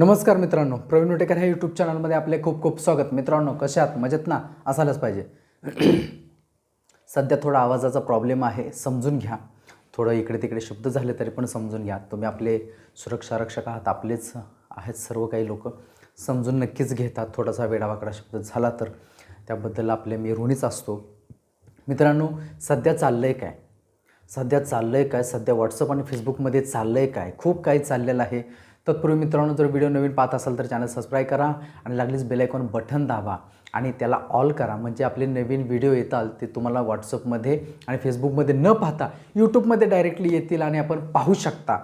नमस्कार मित्रांनो प्रवीण उटेकर ह्या यूट्यूब चॅनलमध्ये आपले खूप खूप स्वागत. मित्रांनो कशात आहात? मजेत ना? असायलाच पाहिजे. सध्या थोडा आवाजाचा प्रॉब्लेम आहे. समजून घ्या. थोडं इकडे तिकडे शब्द झाले तरी पण समजून घ्या. तुम्ही आपले सुरक्षा रक्षक आहात आपलेच आहेत सर्व काही लोक. समजून नक्कीच घेतात. थोडासा वेडावाकडा शब्द झाला तर त्याबद्दल आपले मी ऋणीच असतो. मित्रांनो सध्या चाललं आहे काय? सध्या चाललं आहे काय? सध्या व्हॉट्सअप आणि फेसबुकमध्ये चाललं आहे काय? खूप काही चाललेलं आहे. तत्पूर्वी मित्रांनो जर व्हिडिओ नवीन पाहत असाल तर चॅनल सबस्क्राईब करा आणि लागलीच बेलायकॉन बटन दाबा आणि त्याला ऑल करा. म्हणजे आपले नवीन व्हिडिओ येतात ते तुम्हाला व्हॉट्सअपमध्ये आणि फेसबुकमध्ये न पाहता यूट्यूबमध्ये डायरेक्टली येतील आणि आपण पाहू शकता.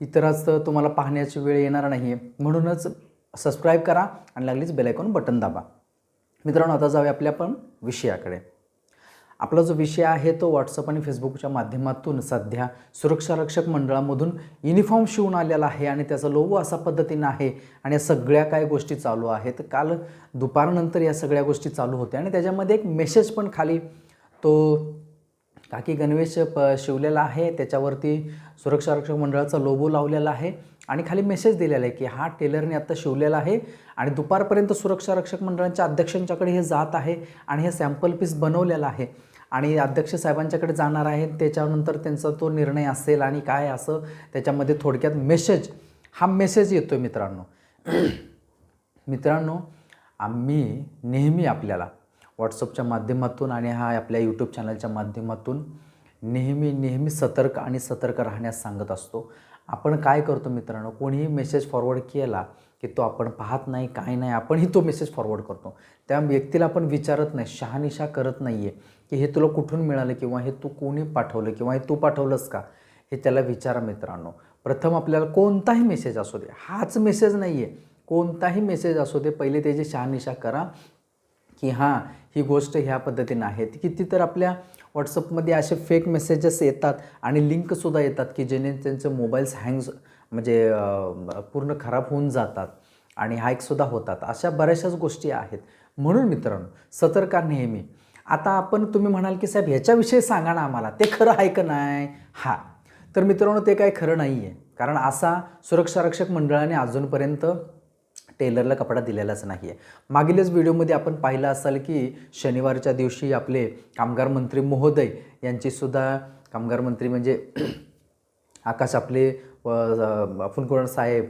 इतरच तुम्हाला पाहण्याची वेळ येणार नाही आहे म्हणूनच सबस्क्राईब करा आणि लागलीच बेलायकॉन बटन दाबा. मित्रांनो आता जाऊया आपल्या आपण विषयाकडे. आपला जो विषय आहे तो व्हॉट्सअप आणि फेसबुकच्या माध्यमातून सध्या सुरक्षा रक्षक मंडळामधून युनिफॉर्म शिवून आलेला आहे आणि त्याचा लोगो असा पद्धतीनं आहे आणि या सगळ्या काय गोष्टी चालू आहेत. काल दुपारनंतर या सगळ्या गोष्टी चालू होत्या आणि त्याच्यामध्ये एक मेसेज पण खाली तो काकी गणवेश प शिवलेला आहे. त्याच्यावरती सुरक्षा रक्षक मंडळाचा लोबो लावलेला आहे आणि खाली मेसेज दिलेला आहे की हा टेलरने आत्ता शिवलेला आहे आणि दुपारपर्यंत सुरक्षा रक्षक मंडळाच्या अध्यक्षांच्याकडे हे जात आहे आणि हे सॅम्पल पीस बनवलेलं आहे. आणि अध्यक्ष साहेबांच्याकडे जाणार आहेत त्याच्यानंतर त्यांचा तो निर्णय असेल आणि काय असं त्याच्यामध्ये थोडक्यात मेसेज हा मेसेज येतो आहे मित्रांनो. मित्रांनो आम्ही नेहमी आपल्याला व्हॉट्सअपच्या माध्यमातून आणि हा आपल्या यूट्यूब चॅनलच्या माध्यमातून नेहमी नेहमी सतर्क आणि सतर्क राहण्यास सांगत असतो. आपण काय करतो मित्रांनो कोणीही मेसेज फॉरवर्ड केला की तो आपण पाहत नाही काय नाही आपणही तो मेसेज फॉरवर्ड करतो. त्या व्यक्तीला आपण विचारत नाही शहानिशा करत नाही आहे की हे तुला कुठून मिळालं किंवा हे तू कोणी पाठवलं किंवा हे तू पाठवलंस का? हे त्याला विचारा मित्रांनो. प्रथम आपल्याला कोणताही मेसेज असू दे. हाच मेसेज नाही आहे कोणताही मेसेज असू दे. पहिले त्याची शहानिशा करा की हां ही गोष्ट ह्या पद्धतीनं आहे. किती तर आपल्या व्हॉट्सअपमध्ये असे फेक मेसेजेस येतात आणि लिंकसुद्धा येतात की जेणे त्यांचे मोबाईल्स हँग म्हणजे पूर्ण खराब होऊन जातात आणि हॅकसुद्धा होतात. अशा बऱ्याचशाच गोष्टी आहेत. म्हणून मित्रांनो सतर्का नेहमी. आता आपण तुम्ही म्हणाल की साहेब ह्याच्याविषयी सांगा ना आम्हाला. ते खरं आहे का नाही? हा. तर मित्रांनो ते काही खरं नाही आहे कारण असा सुरक्षा रक्षक मंडळाने अजूनपर्यंत टेलरला कपडा दिलेलाच नाही आहे मागीलच व्हिडिओमध्ये आपण पाहिलं असाल की शनिवारच्या दिवशी आपले कामगार मंत्री महोदय यांचीसुद्धा कामगार मंत्री म्हणजे आकाश आपले फुलकुरण साहेब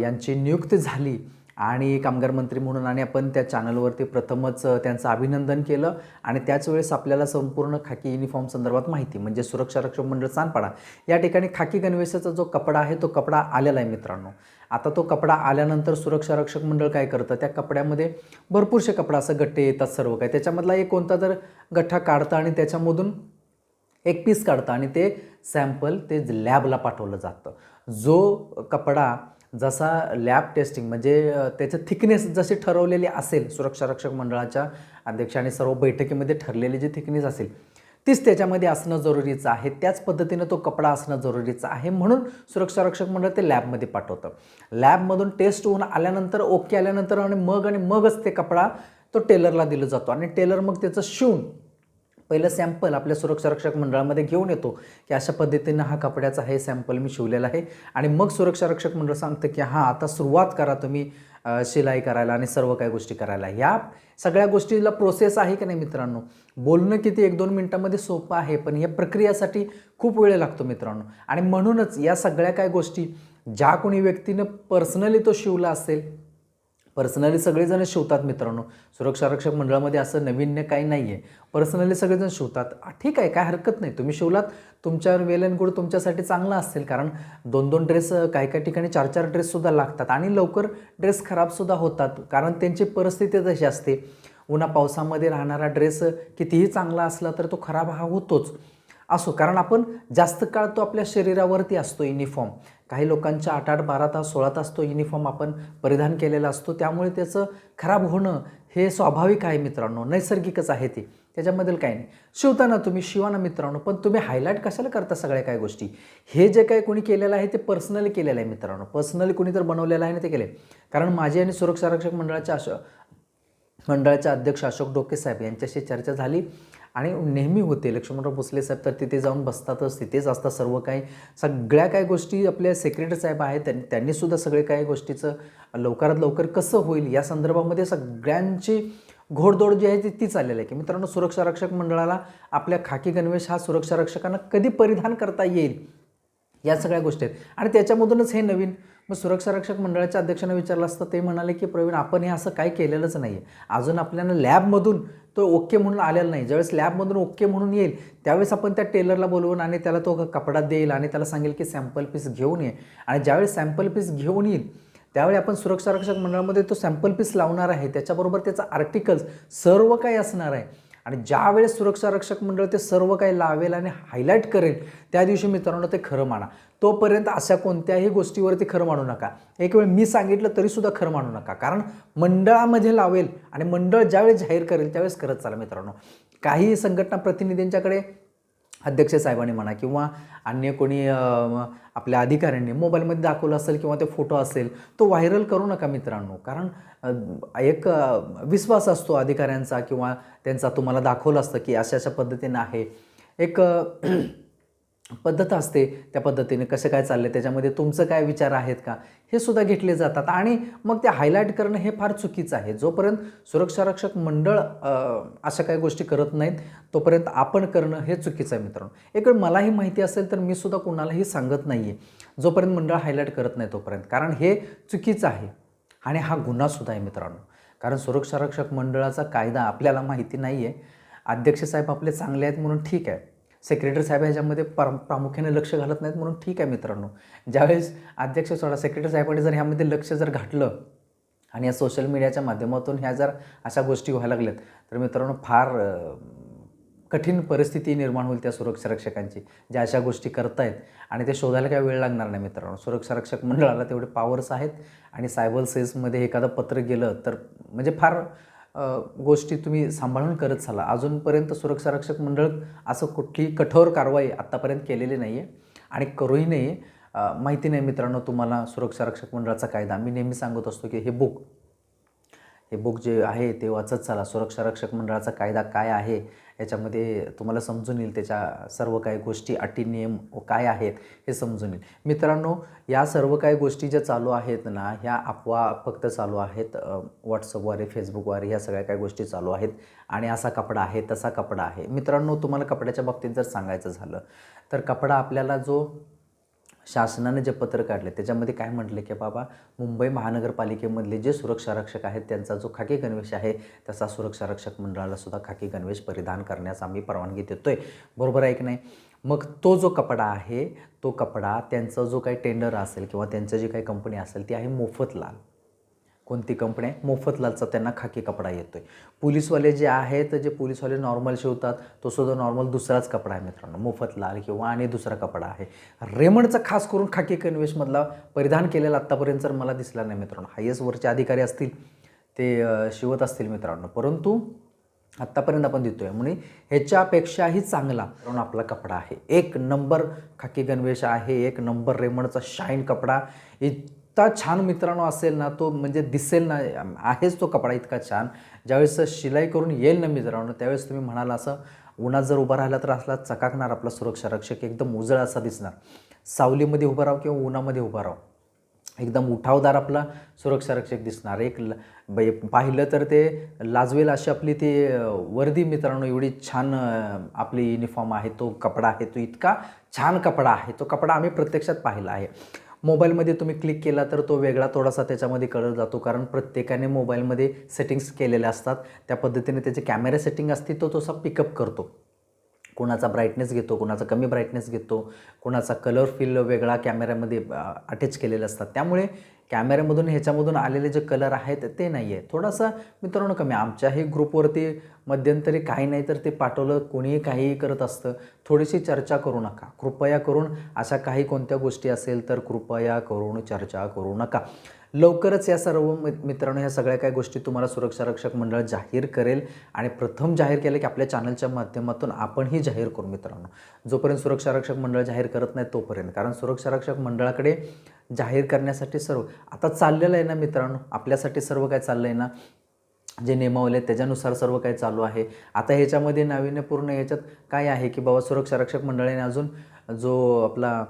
यांची नियुक्ती झाली. आणि कामगार मंत्री म्हणून आणि आपण त्या चॅनलवरती प्रथमच त्यांचं अभिनंदन केलं. आणि त्याच वेळेस आपल्याला संपूर्ण खाकी युनिफॉर्म संदर्भात माहिती म्हणजे सुरक्षा रक्षक मंडळ चांदपाडा या ठिकाणी खाकी गणवेशाचा जो कपडा आहे तो कपडा आलेला आहे मित्रांनो. आता तो कपडा आल्यानंतर सुरक्षा रक्षक मंडळ काय करतं? त्या कपड्यामध्ये भरपूरसे कपडा असं गट्टे येतात सर्व काय त्याच्यामधला एक कोणता तर गठ्ठा काढतं आणि त्याच्यामधून एक पीस काढतं आणि ते सॅम्पल ते लॅबला पाठवलं जातं. जो कपडा जसा लॅब टेस्टिंग म्हणजे त्याचं थिकनेस जशी ठरवलेली असेल सुरक्षा रक्षक मंडळाच्या अध्यक्ष आणि सर्व बैठकीमध्ये ठरलेली जी थिकनेस असेल तीच त्याच्यामध्ये असणं जरुरीचं आहे. त्याच पद्धतीनं तो कपडा असणं जरुरीचं आहे म्हणून सुरक्षा रक्षक मंडळ ते लॅबमध्ये पाठवतं. लॅबमधून टेस्ट होऊन आल्यानंतर ओके आल्यानंतर आणि मग आणि मगच ते कपडा तो टेलरला दिला जातो आणि टेलर मग त्याचं शिवून पहिलं सॅम्पल आपल्या सुरक्षा रक्षक मंडळामध्ये घेऊन येतो की अशा पद्धतीनं हा कपड्याचा हे सॅम्पल मी शिवलेला आहे. आणि मग सुरक्षा रक्षक मंडळ सांगतं की हां आता सुरुवात करा तुम्ही शिलाई करायला आणि सर्व काही गोष्टी करायला. ह्या सगळ्या गोष्टीला प्रोसेस आहे की नाही मित्रांनो? बोलणं किती एक दोन मिनटामध्ये सोपं आहे पण या प्रक्रियासाठी खूप वेळ लागतो मित्रांनो. आणि म्हणूनच या सगळ्या काय गोष्टी ज्या कोणी व्यक्तीनं पर्सनली तो शिवला असेल पर्सनली सगळेजण शिवतात मित्रांनो. सुरक्षा रक्षक मंडळामध्ये असं नवीन्य काही नाही आहे पर्सनली सगळेजण शिवतात. ठीक आहे काय हरकत नाही. तुम्ही शिवलात तुमच्यावर वेल अँड गुड तुमच्यासाठी चांगला असेल कारण दोन दोन ड्रेस काही काही ठिकाणी चार चार ड्रेससुद्धा लागतात. आणि लवकर ड्रेस खराबसुद्धा होतात. कारण त्यांची परिस्थिती तशी असते. उन्हा पावसामध्ये राहणारा ड्रेस कितीही चांगला असला तर तो खराब हा होतोच. असो कारण आपण जास्त काळ तो आपल्या शरीरावरती असतो युनिफॉर्म काही लोकांच्या आठ आठ बारा तास सोळा तास तो युनिफॉर्म आपण परिधान केलेला असतो. त्यामुळे त्याचं खराब होणं हे स्वाभाविक आहे मित्रांनो. नैसर्गिकच आहे ते. त्याच्यामधील काही नाही. शिवताना तुम्ही शिवाना मित्रांनो. पण तुम्ही हायलाईट कशाला करता सगळ्या काय गोष्टी? हे जे काही कोणी केलेलं आहे ते पर्सनली केलेलं आहे मित्रांनो. पर्सनली कोणी तर बनवलेलं आहे ना ते केले कारण माझे आणि सुरक्षा रक्षक मंडळाच्या अशा मंडळाचे अध्यक्ष अशोक डोके साहेब यांच्याशी चर्चा झाली आणि नेहमी होते. लक्ष्मणराव भोसले साहेब तर तिथे जाऊन बसतातच. तिथेच असतात सर्व काही. सगळ्या काही गोष्टी आपल्या सेक्रेटरी साहेब आहेत. त्यांनी त्यांनीसुद्धा सगळे काही गोष्टीचं लवकरात लवकर कसं होईल या संदर्भामध्ये सगळ्यांची घोडदौड जी आहे ती ती चाललेली आहे. की मित्रांनो सुरक्षा रक्षक मंडळाला आपल्या खाकी गणवेश हा सुरक्षा रक्षकांना कधी परिधान करता येईल या सगळ्या गोष्टी आहेत. आणि त्याच्यामधूनच हे नवीन मग सुरक्षा रक्षक मंडळाच्या अध्यक्षांना विचारलं असतं ते म्हणाले की प्रवीण आपण हे असं काही केलेलंच नाही आहे अजून आपल्याला लॅबमधून तो ओके म्हणून आलेला नाही. ज्यावेळेस लॅबमधून ओके म्हणून येईल त्यावेळेस आपण त्या टेलरला बोलवून आणि त्याला तो कपडा देईल आणि त्याला सांगेल की सॅम्पल पीस घेऊन ये. आणि ज्यावेळेस सॅम्पल पीस घेऊन येईल त्यावेळी आपण सुरक्षा रक्षक मंडळामध्ये तो सॅम्पल पीस लावणार आहे. त्याच्याबरोबर त्याचं आर्टिकल्स सर्व काही असणार आहे. आणि ज्यावेळेस सुरक्षा रक्षक मंडळ ते सर्व काही लावेल आणि हायलाईट करेल त्या दिवशी मित्रांनो ते खरं माना. तोपर्यंत अशा कोणत्याही गोष्टीवरती खरं मानू नका. एक वेळ मी सांगितलं तरीसुद्धा खरं मानू नका. कारण मंडळामध्ये लावेल आणि मंडळ ज्यावेळेस जाहीर करेल त्यावेळेस करत चाला मित्रांनो. काही संघटना प्रतिनिधींच्याकडे अध्यक्ष साहेबांनी म्हणा किंवा अन्य कोणी आपल्या अधिकाऱ्यांनी मोबाईलमध्ये दाखवलं असेल किंवा ते फोटो असेल तो व्हायरल करू नका मित्रांनो. कारण एक विश्वास असतो अधिकाऱ्यांचा किंवा त्यांचा तुम्हाला दाखवलं असतं की अशा अशा पद्धतीनं आहे. एक पद्धत असते त्या पद्धतीने कसं काय चाललं त्याच्यामध्ये तुमचं काय विचार आहेत का हे सुद्धा घेतले जातात. आणि मग ते हायलाईट करणं हे फार चुकीचं आहे. जोपर्यंत सुरक्षा रक्षक मंडळ अशा काही गोष्टी करत नाहीत तोपर्यंत आपण करणं हे चुकीचं आहे मित्रांनो. एक वेळ मलाही माहिती असेल तर मी सुद्धा कुणालाही सांगत नाही आहे जोपर्यंत मंडळ हायलाईट करत नाही तोपर्यंत. कारण हे चुकीचं आहे. आणि हा गुन्हासुद्धा आहे मित्रांनो. कारण सुरक्षा रक्षक मंडळाचा कायदा आपल्याला माहिती नाही आहे अध्यक्ष साहेब आपले चांगले आहेत म्हणून ठीक आहे. सेक्रेटरी साहेब ह्याच्यामध्ये पर प्रामुख्याने लक्ष घालत नाहीत म्हणून ठीक आहे मित्रांनो. ज्यावेळेस अध्यक्ष सोडा सेक्रेटरी साहेबांनी जर ह्यामध्ये लक्ष जर घातलं आणि या सोशल मीडियाच्या माध्यमातून ह्या जर अशा गोष्टी व्हायला लागल्यात तर मित्रांनो फार कठीण परिस्थिती निर्माण होईल त्या सुरक्षा रक्षकांची ज्या अशा गोष्टी करतायत आणि ते शोधायला काय वेळ लागणार नाही मित्रांनो. सुरक्षा रक्षक मंडळाला तेवढे पॉवर्स आहेत आणि सायबर सेल्समध्ये एखादं पत्र गेलं तर म्हणजे फार गोष्टी तुम्ही सांभाळून करत चाला. अजूनपर्यंत सुरक्षा रक्षक मंडळ असं कुठली कठोर कारवाई आत्तापर्यंत केलेली नाही आहे आणि करूही नाही माहिती नाही मित्रांनो तुम्हाला सुरक्षा रक्षक मंडळाचा कायदा. मी नेहमी सांगत असतो की हे बुक हे बुक जे आहे ते वाचत चाला. सुरक्षा रक्षक मंडळाचा कायदा काय आहे? याच्यामध्ये तुम्हाला समजून येईल त्याच्या सर्व काही गोष्टी अटी नियम काय आहेत हे समजून येईल. मित्रांनो या सर्व काही गोष्टी ज्या चालू आहेत ना ह्या अफवा फक्त चालू आहेत व्हॉट्सअपवारे फेसबुकवारे ह्या सगळ्या काही गोष्टी चालू आहेत आणि असा कपडा आहे तसा कपडा आहे. मित्रांनो तुम्हाला कपड्याच्या बाबतीत जर सांगायचं झालं तर कपडा आपल्याला जो शासनाने जे पत्र काढले त्याच्यामध्ये काय म्हटले की बाबा मुंबई महानगरपालिकेमधले जे सुरक्षा रक्षक आहेत त्यांचा जो खाकी गणवेश आहे तसा सुरक्षा रक्षक मंडळाला सुद्धा खाकी गणवेश परिधान करण्यास आम्ही परवानगी देतो आहे बरोबर आहे की नाही? मग तो जो कपडा आहे तो कपडा त्यांचा जो काही टेंडर असेल किंवा त्यांचं जी काही कंपनी असेल ती आहे मोफत लाल कोणती कंपनी आहे? मोफतलालचा त्यांना खाकी कपडा येतो आहे पोलीसवाले जे आहेत जे पोलीसवाले नॉर्मल शिवतात तो सुद्धा नॉर्मल दुसराच कपडा आहे मित्रांनो. मोफतलाल किंवा आणि दुसरा कपडा आहे. रेमंडचा खास करून खाकी कन्वेशमधला परिधान केलेला आत्तापर्यंत जर मला दिसला नाही मित्रांनो. हायेस्ट वरचे अधिकारी असतील ते शिवत असतील मित्रांनो. परंतु आत्तापर्यंत आपण आहे म्हणून ह्याच्यापेक्षाही चांगला कारण आपला कपडा आहे. एक नंबर खाकी गणवेश आहे एक नंबर रेमंडचा शाईन कपडा इतका छान मित्रांनो असेल ना तो म्हणजे दिसेल ना आहेच तो कपडा इतका छान. ज्यावेळेस शिलाई करून येईल ना मित्रांनो त्यावेळेस तुम्ही म्हणाल असं उन्हात जर उभा राहिला तर असला चकाकणार आपला सुरक्षा रक्षक एकदम उजळ असा दिसणार. सावलीमध्ये उभा राहावं किंवा उन्हामध्ये उभा राहावं एकदम उठावदार आपला सुरक्षा रक्षक दिसणार. एक ल बै पाहिलं तर ते लाजवेल अशी आपली ती वर्दी मित्रांनो एवढी छान आपली युनिफॉर्म आहे तो कपडा आहे तो इतका छान कपडा आहे तो कपडा आम्ही प्रत्यक्षात पाहिला आहे. मोबाईलमध्ये तुम्ही क्लिक केला तर तो वेगळा थोडासा त्याच्यामध्ये कळत जातो. कारण प्रत्येकाने मोबाईलमध्ये सेटिंग्स केलेल्या असतात. त्या पद्धतीने त्याचे कॅमेरा सेटिंग असते तो तसा पिकअप करतो. कोणाचा ब्राईटनेस घेतो कोणाचा कमी ब्राईटनेस घेतो कोणाचा कलर फील वेगळा कॅमेऱ्यामध्ये अटॅच केलेले असतात. त्यामुळे कॅमेऱ्यामधून ह्याच्यामधून आलेले जे कलर आहेत ते नाही आहे थोडासा मित्रांनो कमी आमच्याही ग्रुपवरती मध्यंतरी काही नाही तर ते पाठवलं कोणीही काहीही करत असतं. थोडीशी चर्चा करू नका. कृपया करून अशा काही कोणत्या गोष्टी असेल तर कृपया करून चर्चा करू नका. लवकरच या सर्व मित्रांनो ह्या सगळ्या काही गोष्टी तुम्हाला सुरक्षा रक्षक मंडळ जाहीर करेल आणि प्रथम जाहीर केलं की आपल्या चॅनलच्या माध्यमातून आपणही जाहीर करू मित्रांनो. जोपर्यंत सुरक्षा रक्षक मंडळ जाहीर करत नाही तोपर्यंत. कारण सुरक्षा रक्षक मंडळाकडे जाहीर करण्यासाठी सर्व आता चाललेलं आहे ना मित्रांनो आपल्यासाठी सर्व काय चाललं आहे ना? जे नियमावले आहेत त्याच्यानुसार सर्व काही चालू आहे. आता ह्याच्यामध्ये नाविन्यपूर्ण ह्याच्यात काय आहे की बाबा सुरक्षा रक्षक मंडळाने अजून जो आपला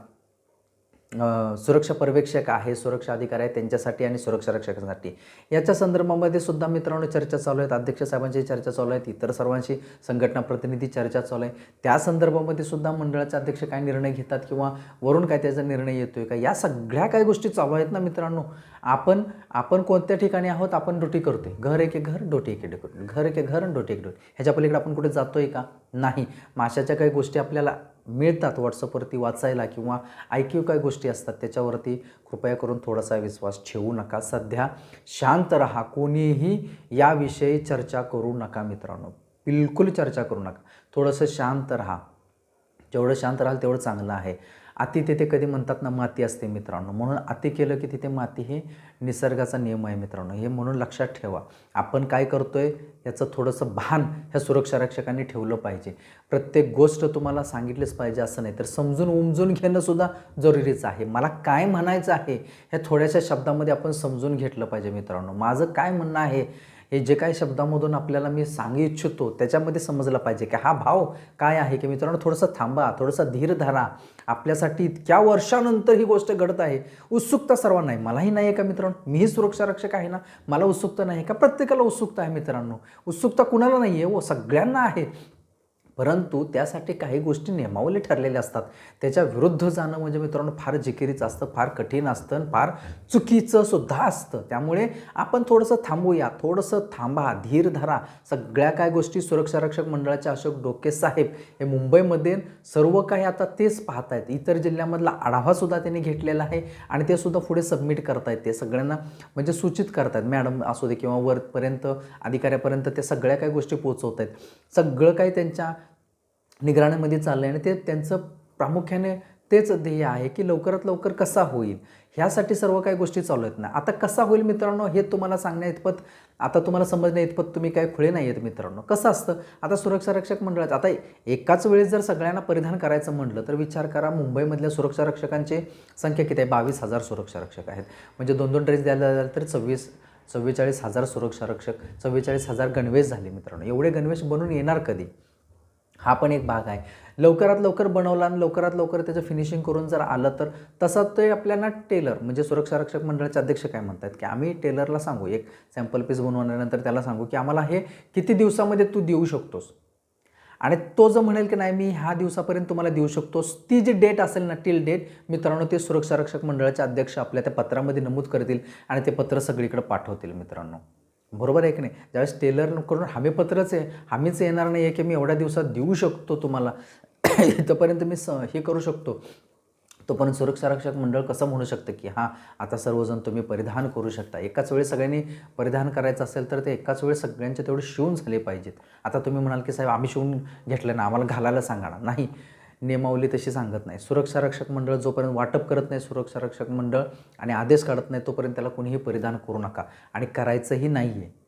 सुरक्षा पर्यवेक्षक आहे सुरक्षा अधिकारी आहे त्यांच्यासाठी आणि सुरक्षा रक्षकांसाठी. याच्या संदर्भामध्ये सुद्धा मित्रांनो चर्चा चालू आहेत. अध्यक्ष साहेबांची चर्चा चालू आहेत. इतर सर्वांशी संघटना प्रतिनिधी चर्चा चालू आहे. त्या संदर्भामध्ये सुद्धा मंडळाचे अध्यक्ष काय निर्णय घेतात किंवा वरून काय त्याचा निर्णय येतो आहे का? या सगळ्या काही गोष्टी चालू आहेत ना मित्रांनो. आपण आपण कोणत्या ठिकाणी आहोत? आपण रूटी करतो आहे घर एके घर डोटी एक डोटी. घर एक घर आणि डोटी एक डोटी. ह्याच्या पलीकडे आपण कुठे जातो आहे का? नाही. माशाच्या काही गोष्टी आपल्याला मिळतात व्हॉट्सअपवरती वाचायला किंवा ऐकीव काय गोष्टी असतात त्याच्यावरती कृपया करून थोडासा विश्वास ठेवू नका. सध्या शांत राहा कोणीही याविषयी चर्चा करू नका मित्रांनो. बिलकुल चर्चा करू नका. थोडंसं शांत राहा. जेवढं शांत राहाल तेवढं चांगलं आहे. अति तिथे कधी म्हणतात ना माती असते मित्रांनो. म्हणून अति केलं की तिथे माती हे निसर्गाचा नियम आहे मित्रांनो. हे म्हणून लक्षात ठेवा. आपण काय करतो आहे याचं थोडंसं भान ह्या सुरक्षा रक्षकांनी ठेवलं पाहिजे. प्रत्येक गोष्ट तुम्हाला सांगितलीच पाहिजे असं नाही. तर समजून उमजून घेणंसुद्धा जरुरीचं आहे. मला काय म्हणायचं आहे ह्या थोड्याशा शब्दामध्ये आपण समजून घेतलं पाहिजे मित्रांनो. माझं काय म्हणणं आहे हे जे काही शब्दामधून आपल्याला मी सांगू इच्छितो त्याच्यामध्ये समजलं पाहिजे की हा भाव काय आहे की मित्रांनो थोडंसं थांबा थोडंसं धीर धरा. आपल्यासाठी इतक्या वर्षानंतर ही गोष्ट घडत आहे. उत्सुकता सर्वांना आहे. मलाही नाही आहे का मित्रांनो? मीही सुरक्षा रक्षक आहे ना? मला उत्सुकता नाही का? प्रत्येकाला उत्सुकता आहे मित्रांनो. उत्सुकता कुणाला नाही आहे व हो, सगळ्यांना आहे. परंतु त्यासाठी काही गोष्टी नियमावली ठरलेल्या असतात. त्याच्या विरुद्ध जाणं म्हणजे मित्रांनो फार जिकिरीचं असतं फार कठीण असतं आणि फार चुकीचं सुद्धा असतं. त्यामुळे आपण थोडंसं थांबूया थोडंसं थांबा धीर धरा. सगळ्या काय गोष्टी सुरक्षा रक्षक मंडळाचे अशोक डोके साहेब हे मुंबईमध्ये सर्व काही आता तेच पाहत आहेत इतर जिल्ह्यामधला आढावासुद्धा त्यांनी घेतलेला आहे आणि ते सुद्धा पुढे सबमिट करतायत. ते सगळ्यांना म्हणजे सूचित करतायत. मॅडम असू दे किंवा वरपर्यंत अधिकाऱ्यापर्यंत ते सगळ्या काही गोष्टी पोचवत आहेत सगळं काही त्यांच्या निगराणीमध्ये चाललं आहे आणि ते त्यांचं प्रामुख्याने तेच ध्येय आहे की लवकरात लवकर कसा होईल. ह्यासाठी सर्व काही गोष्टी चालू आहेत ना. आता कसा होईल मित्रांनो हे तुम्हाला सांगण्या इतपत आता तुम्हाला समजण्या इतपत तुम्ही काय खुळे नाही आहेत मित्रांनो. कसं असतं? आता सुरक्षा रक्षक मंडळात आता एकाच वेळेस जर सगळ्यांना परिधान करायचं म्हटलं तर विचार करा मुंबईमधल्या सुरक्षा रक्षकांची संख्या किती आहे? बावीस हजार सुरक्षा रक्षक आहेत. म्हणजे दोन दोन ड्रेस द्यायला झालं तर सव्वीस चव्वेचाळीस हजार सुरक्षा रक्षक चव्वेचाळीस हजार गणवेश झाले मित्रांनो. एवढे गणवेश बनून येणार कधी? हा पण एक भाग आहे. लवकरात लवकर बनवला आणि लवकरात लवकर त्याचं फिनिशिंग करून जर आलं तर तसं ते आपल्याला टेलर म्हणजे सुरक्षा रक्षक मंडळाचे अध्यक्ष काय म्हणतात की आम्ही टेलरला सांगू. एक सॅम्पल पीस बनवल्यानंतर त्याला सांगू की आम्हाला हे किती दिवसामध्ये तू देऊ शकतोस. आणि तो जो म्हणेल की नाही मी ह्या दिवसापर्यंत तुम्हाला देऊ शकतोस ती जी डेट असेल ना टिल डेट मित्रांनो ते सुरक्षा रक्षक मंडळाचे अध्यक्ष आपल्या त्या पत्रामध्ये नमूद करतील आणि ते पत्र सगळीकडे पाठवतील मित्रांनो. बरोबर आहे की नाही? ज्यावेळेस टेलर करून हमीपत्रच आहे हमीच येणार नाही आहे की मी एवढ्या दिवसात देऊ शकतो तुम्हाला? इथंपर्यंत मी स हे करू शकतो. तोपर्यंत सुरक्षा रक्षक मंडळ कसं म्हणू शकतं की हां आता सर्वजण तुम्ही परिधान करू शकता. एकाच वेळी सगळ्यांनी परिधान करायचं असेल तर ते एकाच वेळी सगळ्यांचे तेवढे शिवून झाले पाहिजेत. आता तुम्ही म्हणाल की साहेब आम्ही शिवून घेतलं ना आम्हाला घालायला सांगा ना. नाही. नियमावली तशी सांगत नाही. सुरक्षा रक्षक मंडळ जोपर्यंत वाटप करत नाही सुरक्षा रक्षक मंडळ आणि आदेश काढत नाही तोपर्यंत त्याला कोणीही परिधान करू नका. आणि करायचंही नाही आहे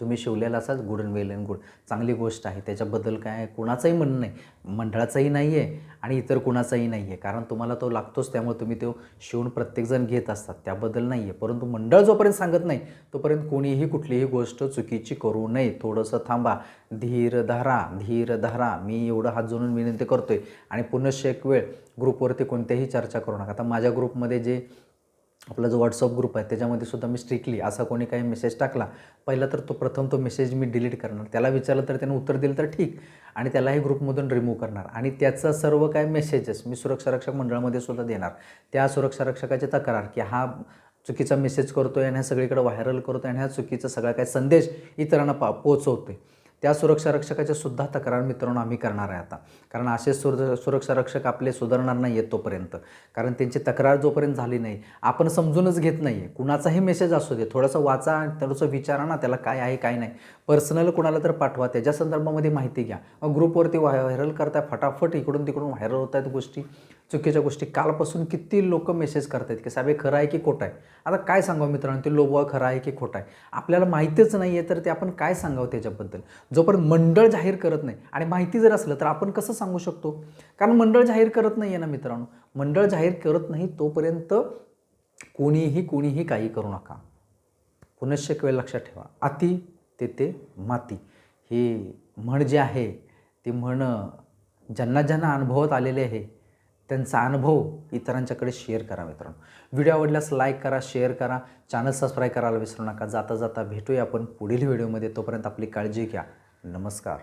तुम्ही शिवलेला असाल good and well and good चांगली गोष्ट आहे. त्याच्याबद्दल काय कुणाचंही म्हणणं नाही. मंडळाचंही नाही आहे आणि इतर कुणाचाही नाही आहे कारण तुम्हाला तो लागतोच त्यामुळे तुम्ही तो शिवून प्रत्येकजण घेत असतात. त्याबद्दल नाही आहे परंतु मंडळ जोपर्यंत सांगत नाही तोपर्यंत कोणीही कुठलीही गोष्ट चुकीची करू नये. थोडंसं थांबा. धीर धरा धीर धरा. मी एवढं हात जोडून विनंती करतो आहे आणि पुनश्च एक वेळ ग्रुपवरती कोणत्याही चर्चा करू नका. आता माझ्या ग्रुपमध्ये जे आपला जो व्हॉट्सअप ग्रुप आहे त्याच्यामध्ये सुद्धा मी स्ट्रिक्टली असा कोणी काही मेसेज टाकला पहिला तर तो प्रथम तो मेसेज मी डिलीट करणार. त्याला विचारलं तर त्यानं उत्तर दिलं तर ठीक आणि त्यालाही ग्रुपमधून रिमूव्ह करणार. आणि त्याचा सर्व काय मेसेजेस मी सुरक्षा रक्षक मंडळामध्ये सुद्धा देणार. त्या सुरक्षा रक्षकाची तक्रार की हा चुकीचा मेसेज करतोय आणि ह्या सगळीकडे व्हायरल करतोय आणि हा चुकीचा सगळा काय संदेश इतरांना पा पोचवतोय त्या सुरक्षा रक्षकाच्या सुद्धा तक्रार मित्रांनो आम्ही करणार आहे आता. कारण असे सुर सुरक्षा रक्षक आपले सुधारणार नाही आहेत तोपर्यंत. कारण त्यांची तक्रार जोपर्यंत झाली नाही आपण समजूनच घेत नाही आहे कुणाचाही मेसेज असू दे थोडंसं वाचा थोडंसं विचारा ना त्याला काय आहे काय नाही. पर्सनल कुणाला तर पाठवा त्याच्या संदर्भामध्ये माहिती घ्या. मग ग्रुपवरती व्हायरल करताय फटाफट इकडून तिकडून व्हायरल होत आहेत गोष्टी. चुकीच्या गोष्टी. कालपासून किती लोक मेसेज करतायत की साहेब हे खरं आहे की खोटं आहे? आता काय सांगावं मित्रांनो? ते लोबवा खरं आहे की खोटं आहे? आपल्याला माहितीच नाही आहे तर ते आपण काय सांगावं त्याच्याबद्दल? जोपर्यंत मंडळ जाहीर करत नाही आणि माहिती जर असलं तर आपण कसं सांगू शकतो? कारण मंडळ जाहीर करत नाही आहे ना मित्रांनो. मंडळ जाहीर करत नाही तोपर्यंत कोणीही कोणीही काही करू नका. पुनश्च एक वेळ लक्षात ठेवा. अति तेथे माती. हे म्हण जे आहे ते म्हण ज्यांना ज्यांना अनुभवात आलेले आहे त्यांचा अनुभव इतरांच्याकडे शेअर करा मित्रांनो. व्हिडिओ आवडल्यास लाईक करा शेअर करा. चॅनल सबस्क्राईब करायला विसरू नका. जाता जाता भेटूया आपण पुढील व्हिडिओमध्ये तोपर्यंत आपली काळजी घ्या. नमस्कार.